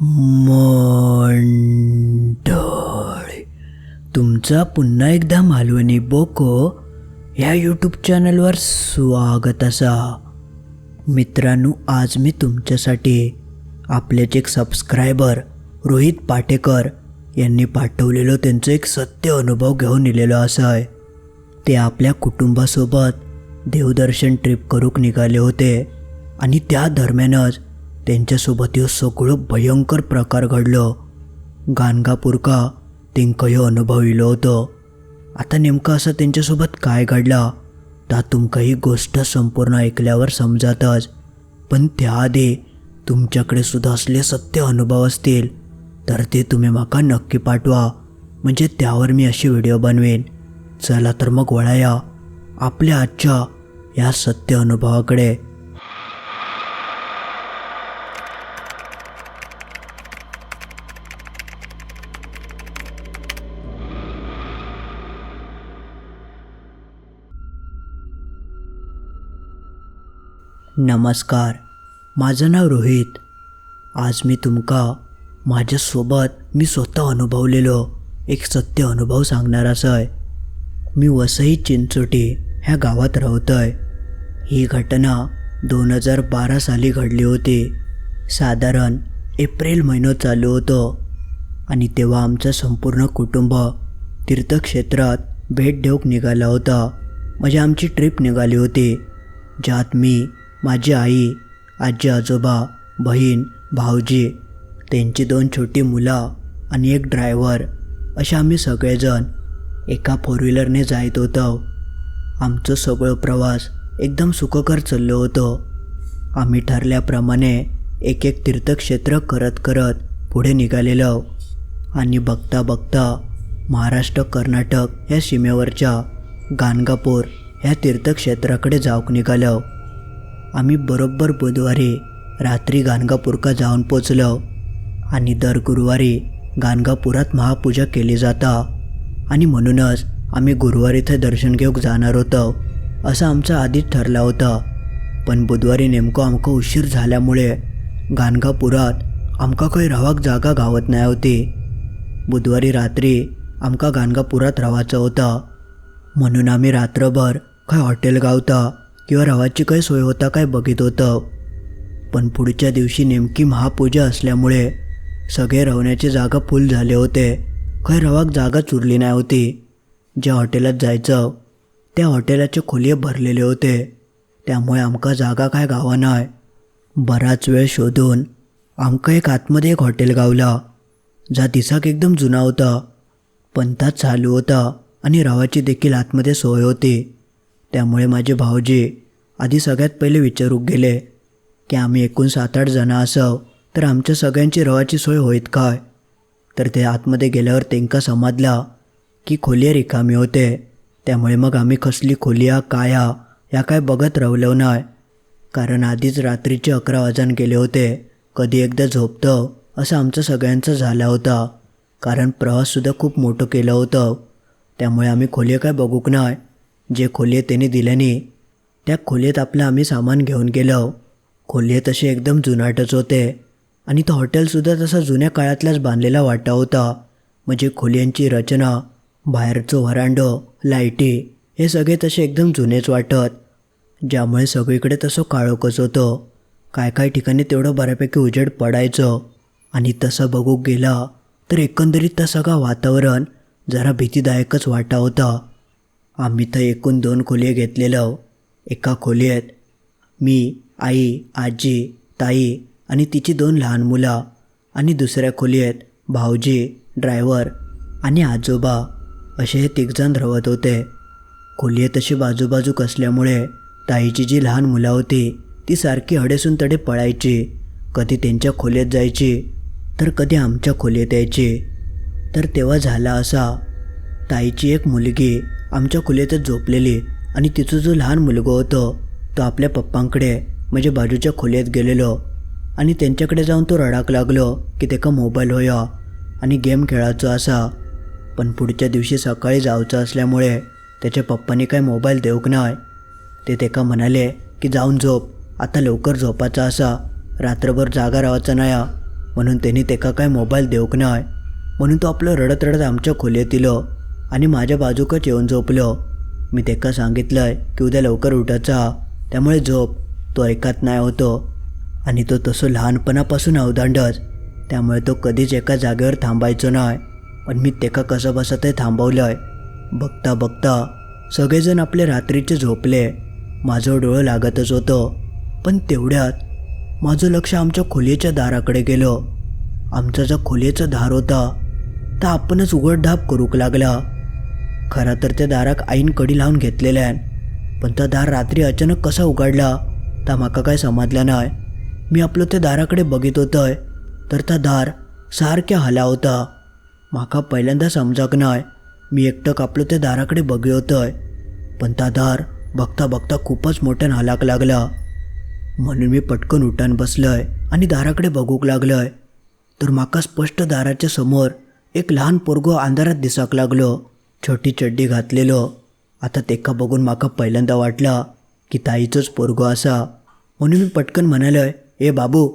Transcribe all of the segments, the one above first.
मंडळी तुमचा पुन्हा एकदा मालवणी बोको ह्या यूट्यूब चॅनलवर स्वागत असा. मित्रांनो आज मी तुमच्यासाठी आपलेच एक सबस्क्रायबर रोहित पाटेकर यांनी पाठवलेलं त्यांचं एक सत्य अनुभव घेऊन इलेलं असं. आहे ते आपल्या कुटुंबासोबत देवदर्शन ट्रिप करूक निघाले होते आणि त्या दरम्यानच त्यांच्यासोबत ह्यो सगळं भयंकर प्रकार घडलो. गाणगापूरका तेंका ह्यो अनुभव इलो होतो. आता नेमकं असं त्यांच्यासोबत काय घडला? ता तुमका ही गोष्ट संपूर्ण ऐकल्यावर समजातच. पण त्याआधी तुमच्याकडे सुद्धा असले सत्य अनुभव असतील तर ते तुम्ही माका नक्की पाठवा. म्हणजे त्यावर मी अशी व्हिडिओ बनवेन. चला तर मग वळाया. आपल्या आजच्या या सत्य अनुभवाकडे. नमस्कार. माझं नाव रोहित. आज मी तुमका माझ्यासोबत मी स्वतः अनुभवलेलो एक सत्य अनुभव सांगणार असं आहे. मी वसई चिंचोटी ह्या गावात राहतोय. ही घटना दोन हजार बारा साली घडली होती. साधारण एप्रिल महिना चालू होतो. आणि तेव्हा आमचं संपूर्ण कुटुंब तीर्थक्षेत्रात भेट देऊक निघाला होता. म्हणजे आमची ट्रिप निघाली होती. ज्यात मी माझी आई आजी आजोबा बहीण भाऊजी त्यांची दोन छोटी मुलं आणि एक ड्रायव्हर असे आम्ही सगळेजण एका फोर व्हीलरने जायत होतो. आमचं सगळं प्रवास एकदम सुखकर चाललो होतो. आम्ही ठरल्याप्रमाणे एक एक तीर्थक्षेत्र करत करत पुढे निघालेलो आणि बघता बघता महाराष्ट्र कर्नाटक या सीमेवरच्या गाणगापूर ह्या तीर्थक्षेत्राकडे जाऊक निघालो. आम्ही बरोबर बुधवारी रात्री गाणगापूरका जाऊन पोचलो. आणि दर गुरुवारी गाणगापुरात महापूजा केली जाता. आणि म्हणूनच आम्ही गुरुवारी इथं दर्शन घेऊक जाणार होतो असं आमचं आधीच ठरला होता. पण बुधवारी नेमकं आमकं उशीर झाल्यामुळे गाणगापुरात आमका काही रावाक जागा गावत नाही होती. बुधवारी रात्री आमका गाणगापुरात रवाचं होतं. म्हणून आम्ही रात्रभर काय हॉटेल गावता किंवा रावाची काही सोय होता काय बघित होतं. पण पुढच्या दिवशी नेमकी महापूजा असल्यामुळे सगळे राहण्याची जागा फुल झाले होते. काही रवाक जागा चुरली नाही होती. ज्या हॉटेलात जायचं त्या हॉटेलाचे खोली भरलेले होते. त्यामुळे आमका जागा काय गावा नाही बराच वेळ शोधून आमका एक आतमध्ये एक हॉटेल गावला. जा दिसाक एकदम जुना होता. पण ता चालू होता आणि रवाची देखील आतमध्ये सोय होती. त्यामुळे माझे भाऊजी आधी सगळ्यात पहिले विचारूक गेले की आम्ही एकूण सात आठ जणं असाव तर आमच्या सगळ्यांची रवाची सोय होईत काय? तर ते आतमध्ये गेल्यावर तेंका समजला की खोली रिकामी होते. त्यामुळे मग आम्ही कसली खोलिया काया या काय बघत रवलो नाही कारण आधीच रात्रीचे अकरा वाजन गेले होते. कधी एकदा झोपतं असं आमचं सगळ्यांचं झाला होता. कारण प्रवाससुद्धा खूप मोठं केलं होतं. त्यामुळे आम्ही खोली काय बघूक नाही जे खोले त्याने दिल्याने त्या खोलीत आपलं आम्ही सामान घेऊन गेलो. खोले तसे एकदम जुनाटच होते. आणि तो हॉटेलसुद्धा तसा जुन्या काळातलाच बांधलेला वाटा होता. म्हणजे खोल्यांची रचना बाहेरचं व्हरांडो लाईटी हे सगळे तसे एकदम जुनेच वाटत. ज्यामुळे सगळीकडे तसं काळोखच होतं. काय काय ठिकाणी तेवढं बऱ्यापैकी उजेड पडायचं. आणि तसं बघू गेला तर एकंदरीत तसं का वातावरण जरा भीतीदायकच वाटा होता. आम्ही तर एकूण दोन खोली घेतलेलो एका खोलीत मी आई आजी ताई आणि तिची दोन लहान मुलं आणि दुसऱ्या खोलीत भाऊजी ड्रायव्हर आणि आजोबा. असे हे तिघजण रवत होते. खोलीत अशी बाजूबाजूक असल्यामुळे ताईची जी लहान मुलं होती ती सारखी हडेसून तडे पळायची. कधी त्यांच्या खोलीत जायची तर कधी आमच्या खोलीत यायची. तर तेव्हा झाला असा. ताईची एक मुलगी आमच्या खोलीतच झोपलेली आणि तिचं जो लहान मुलगा होतो तो आपल्या पप्पांकडे म्हणजे बाजूच्या खोलीत गेलेलो. आणि त्यांच्याकडे जाऊन तो रडाक लागलो की तेका मोबाईल होया आणि गेम खेळायचो असा. पण पुढच्या दिवशी सकाळी जावचं असल्यामुळे त्याच्या पप्पांनी काय मोबाईल देऊक नाही ते तेका म्हणाले की जाऊन झोप आता लवकर झोपाचा असा. रात्रभर जागा राहायचा नाही म्हणून त्यांनी तेका काय मोबाईल देऊक नाय. म्हणून तो आपलं रडत रडत आमच्या खोलीत इलो. आणि माझ्या बाजूकच येऊन झोपलो. मी तेका आहे की उद्या लवकर उठायचा त्यामुळे झोप तो ऐकत नाही होतो. आणि तो तसं लहानपणापासून अवदांडच. त्यामुळे तो कधीच एका जागेवर थांबायचो नाही. पण मी तेका कसं बसं ते आहे बघता बघता सगळेजण आपले रात्रीचे झोपले. माझं डोळं लागतच होतं. पण तेवढ्यात माझं लक्ष आमच्या खोलीच्या दाराकडे गेलं. आमचा जो खोलीचा दार होता तर आपणच उघडधाप करूक लागला. खरा तर त्या दाराक आईन कडी लावून घेतलेल्यान. पण तो दार रात्री अचानक कसा उघडला ता म्हाका काय समजलं नाय. मी आपलं त्या दाराकडे बघित होतंय तर त्या दार सारख्या हला होता. म्हाका पहिल्यांदा समजाक नाय मी एकटक आपलं त्या दाराकडे बघी होतय. पण त्या दार बघता बघता खूपच मोठ्यान हलाक लागला. म्हणून मी पटकन उठान बसलंय आणि दाराकडे बघूक लागलंय. तर म्हाका स्पष्ट दाराच्या समोर एक लहान पोरगो अंधारात दिसाक लागलो. छोटी चड्डी घातलेलो. आता तेका बघून म्हाका पहिल्यांदा वाटला की ताईचोच पोरगो असा म्हणून मी पटकन म्हणालोय ए बाबू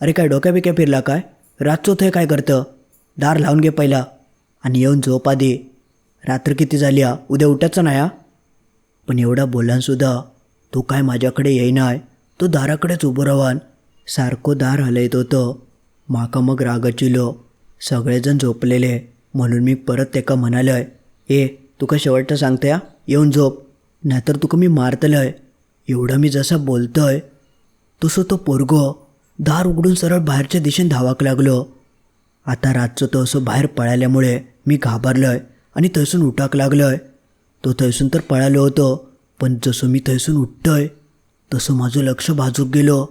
अरे काय डोक्या बिक्या फिरला काय? रातचो थंय काय करतं? दार लावून घे पहिला आणि येऊन झोप आधी. रात्र किती झाली हा उद्या उठायचं नाही हा पण एवढा बोलानसुद्धा तो काय माझ्याकडे येईनाय तो दाराकडेच उभं रावान सारको दार हलयत होतं. माका मग रागचिलो सगळेजण झोपलेले म्हणून मी परत तेका म्हणालय ए तुका शेवटचं सांगतोय? येऊन झोप. नाहीतर तुका मी मारतलंय. एवढं मी जसं बोलतोय तसं तो पोरगो दार उघडून सरळ बाहेरच्या दिशेने धावाक लागलो. आता रातचं तो असं बाहेर पळाल्यामुळे मी घाबरलोय आणि थंयसून उठाक लागलोय. तो थंयसून तर पळालो होतो पण जसं मी थंयसून उठतोय तसं माझं लक्ष बाजूक गेलो.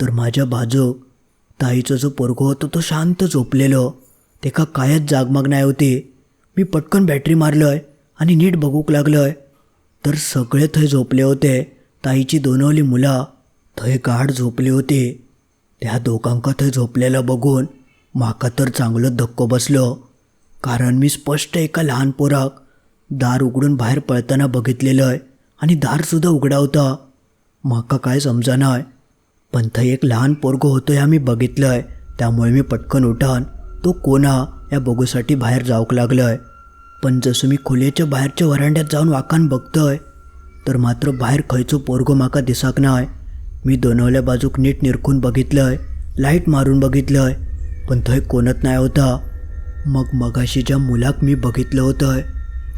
तर माझ्या बाजूक ताईचा जो पोरगो होतो तो शांत झोपलेलो. तेका कायच जागमाग नाही होती. मी पटकन बॅटरी मारलोय आणि नीट बघूक लागलोय. तर सगळे थंय झोपले होते. ताईची दोनवली मुलां थंय गाढ झोपली होती. त्या दोघांका थंय झोपलेलं बघून म्हाका तर चांगलो धक्को बसलो. कारण मी स्पष्ट एका लहान पोराक दार उघडून बाहेर पळताना बघितलेलं आणि दारसुद्धा उघडा होता म्हाका काय समजना पण थंय एक लहान पोरगो होतो आम्ही बघितलं बघितलंय. त्यामुळे मी पटकन उठान. तो कोणा? या बघूसाठी बाहेर जाऊक लागलोय. पण जसं मी खोलेच्या बाहेरच्या वरांड्यात जाऊन वाकान बघतोय तर मात्र बाहेर खंयचो पोरगो म्हाका दिसाक नाय. मी दोनवल्या बाजूक नीट निरखून बघितलंय लाइट मारून बघितलंय पण थंय कोणत नाही होता. मग मगाशी ज्या मुलाक मी बघितलं होतं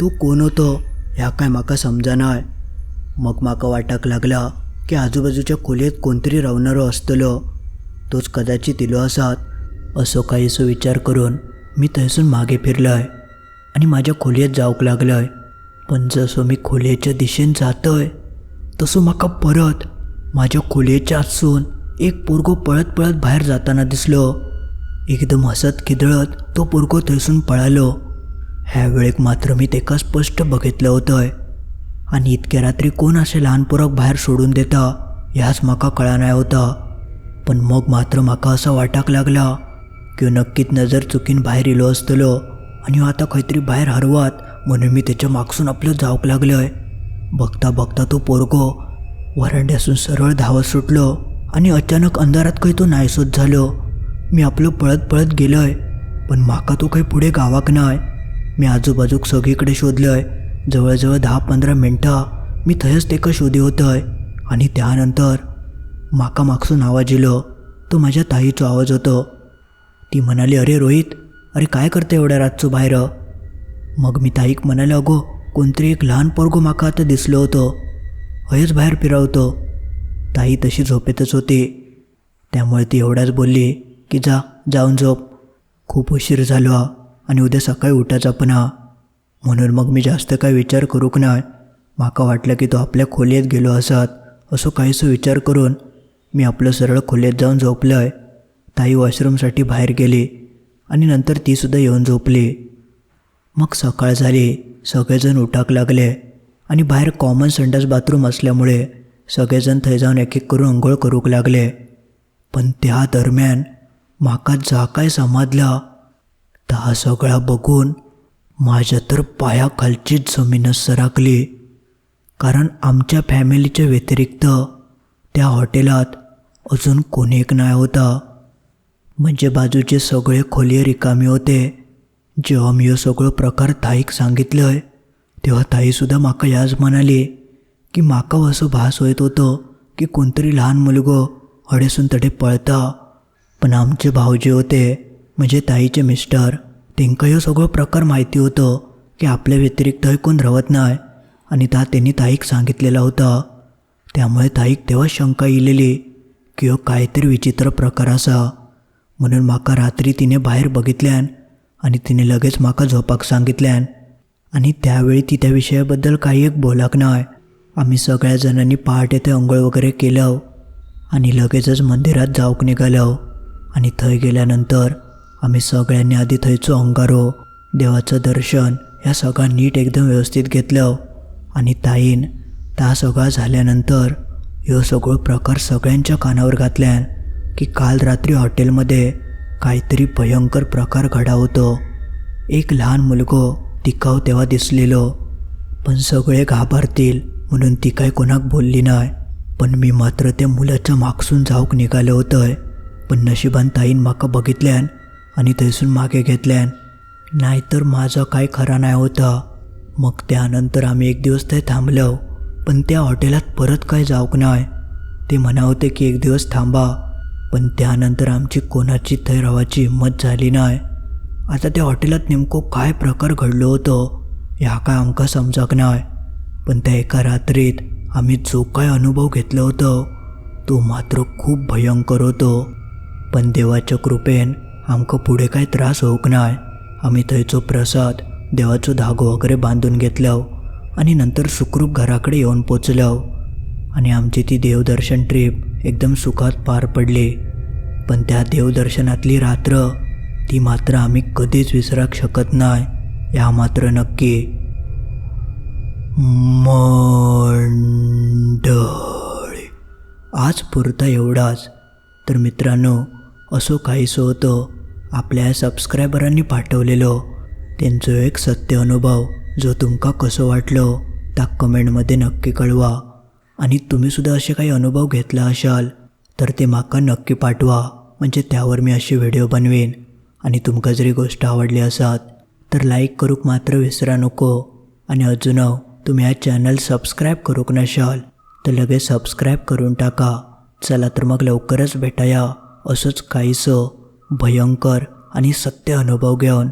तो कोण होतो ह्या काय म्हाका समजनाय. मग म्हाका वाटाक लागला की आजूबाजूच्या खोलयेत कोणतरी रावणारो आसतलो तोच कदाचित इलो आसात असो काहीसो विचार करून. मी थंयसून मागे फिरलोय आणि माझ्या खोलयेत जावंक लागलोय. पण जसो मी खोलयेच्या दिशेन जातोय तसो म्हाका परत माझ्या खोलयेच्या आसून एक पोरगो पळत पळत बाहेर जाताना दिसलो. एकदम हसत खिदळत तो पोरगो थंयसून पळालो. ह्या वेळेक मात्र मी तेका स्पश्ट बघितलं होतंय. आणि इतक्या रात्री कोण असे लहान पोरक बाहेर सोडून देता ह्याच म्हाका कळा नाही होता. पण मग मात्र म्हाका असं वाटाक लागला की नक्कीच नजर चुकीन बाहेर इलो आसतलो आणि ह्यो आता खंय तरी बाहेर हरवात म्हणून मी त्याच्या मागसून आपलं जावंक लागलोय. बघता बघता तो पोरगो वरांड्यासून सरळ धावत सुटलो आणि अचानक अंधारात काही तो नायसोत झालो. मी आपलं पळत पळत गेलोय पण म्हाका तो काही पुढे गावाक नाय. मी आजूबाजूक सगळीकडे शोधलंय. जवळजवळ दहा पंधरा मिनटां मी थंयच तेका शोधी होतंय आणि त्यानंतर म्हाका मागसून आवाज येलो. तो माझ्या ताईचो आवाज होतो. ती म्हणाली अरे रोहित अरे काय करते एवढ्या रातचो बाहेर? मग मी ताईक म्हणाले अगो कोणतरी एक लहान पोरगो माका आता दिसलो होतो. हयच बाहेर फिरवतो. ताई तशी झोपेतच होती. त्यामुळे ती एवढ्याच बोलली की जा जाऊन झोप. खूप उशीर झालो हा आणि उद्या सकाळी उठायचा पण हा म्हणून मग मी जास्त काही विचार करूक नाही. माका वाटलं की तो आपल्या खोलीत गेलो असत. असो काहीसो विचार करून मी आपलं सरळ खोलीत जाऊन झोपलंय. ताई वॉशरूमसाठी बाहेर गेली आणि नंतर तीसुद्धा येऊन झोपली. मग सकाळ झाली. सगळेजण उठाक लागले आणि बाहेर कॉमन संडास बाथरूम असल्यामुळे सगळेजण थंय जाऊन एक एक करून अंघोळ करूक लागले. पण त्या दरम्यान म्हाका जा काय समजला? ता सगळा बघून माझ्या तर पायाखालचीच जमीनच सरकली कारण आमच्या फॅमिलीच्या व्यतिरिक्त त्या हॉटेलात अजून कोणी एक नाही होता. म्हणजे बाजूचे सगळे खोली रिकामे होते. जेव्हा मी हे सगळं प्रकार ताईक सांगितलंय तेव्हा ताईसुद्धा माका याच म्हणाली की माका असं भास होत होतं की कोणतरी लहान मुलगो हडेसून तडे पळता. पण आमचे भाऊजी होते म्हणजे ताईचे मिस्टर त्यांका ह्यो सगळो प्रकार माहिती होतं की आपल्या व्यतिरिक्त हे कोण रवत नाही आणि ता त्यांनी ताईक सांगितलेला होता. त्यामुळे ताईक तेव्हा शंका येलेली की हो काहीतरी विचित्र प्रकार असा. म्हणून माका रात्री तिने बाहेर बघितल्यान आणि तिने लगेच माका झोपाक सांगितल्यान आणि त्यावेळी ती त्या विषयाबद्दल काही एक बोलाक नाय. आम्ही सगळ्या जणांनी पहाटे ते अंघोळ वगैरे केलं आणि लगेचच मंदिरात जाऊक निघालो आणि थंय गेल्यानंतर आम्ही सगळ्यांनी आधी थंयचो अंगारो देवाचं दर्शन ह्या सगळा नीट एकदम व्यवस्थित घेतलं आणि ताईन ता सगळा झाल्यानंतर ह्यो सगळो प्रकार सगळ्यांच्या कानावर घातल्यान की काल रात्री हॉटेलमध्ये काहीतरी भयंकर प्रकार घडा होतो. एक लहान मुलगो तिकाव तेव्हा दिसलेलो. पण सगळे घाबरतील म्हणून ती काय कोणाक बोलली नाही पण मी मात्र त्या मुलाच्या मागसून जाऊक निघालो होतंय. पण नशिबान ताईन माका बघितल्यान आणि थंयसून मागे घेतल्यान नाहीतर माझा काय खरा नाही होता. मग त्यानंतर आम्ही एक दिवस ते थांबलो पण त्या हॉटेलात परत काय जाऊक नाही ते म्हणा होते की एक दिवस थांबा. पण त्यानंतर आमची कोणाची थंय रावाची हिंमत झाली नाही. आता त्या हॉटेलात नेमकं काय प्रकार घडलो होतो ह्या काय आमका समजक नाही. पण त्या एका रात्रीत आम्ही जो काय अनुभव घेतला होतो तो मात्र खूप भयंकर होतो. पण देवाच्या कृपेन आमकां पुढे काय त्रास होऊक नाही. आम्ही थंयचो प्रसाद देवाचो धागो वगैरे बांधून घेतलो आणि नंतर सुखरूप घराकडे येऊन पोचलो आणि आमची ती देवदर्शन ट्रीप एकदम सुखात पार पडले. पण त्या देवदर्शनातली रात्र ती मात्र आम्ही कधीच विसराक शकत नाही या मात्र नक्की. मंडळी. आज पुरता एवढाच. तर मित्रांनो असो काहीसं होतं. आपल्या सबस्क्रायबरांनी पाठवलेलो त्यांचो एक सत्य अनुभव जो तुमका कसं वाटलो त्या कमेंटमध्ये नक्की कळवा. आणि तुम्हीसुद्धा असे काही अनुभव घेतला असाल तर ते माका नक्की पाठवा. म्हणजे त्यावर मी असे व्हिडिओ बनवेन. आणि तुमका जरी गोष्ट आवडली असात तर लाईक करूक मात्र विसरा नको. आणि अजून तुम्ही हा चॅनल सबस्क्राईब करूक नशाल तर लगेच सबस्क्राईब करून टाका. चला तर मग लवकरच भेटाया. असंच काहीसं भयंकर आणि सत्य अनुभव घेऊन.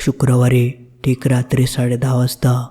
शुक्रवारी ठीक रात्री साडे दहा वाजता.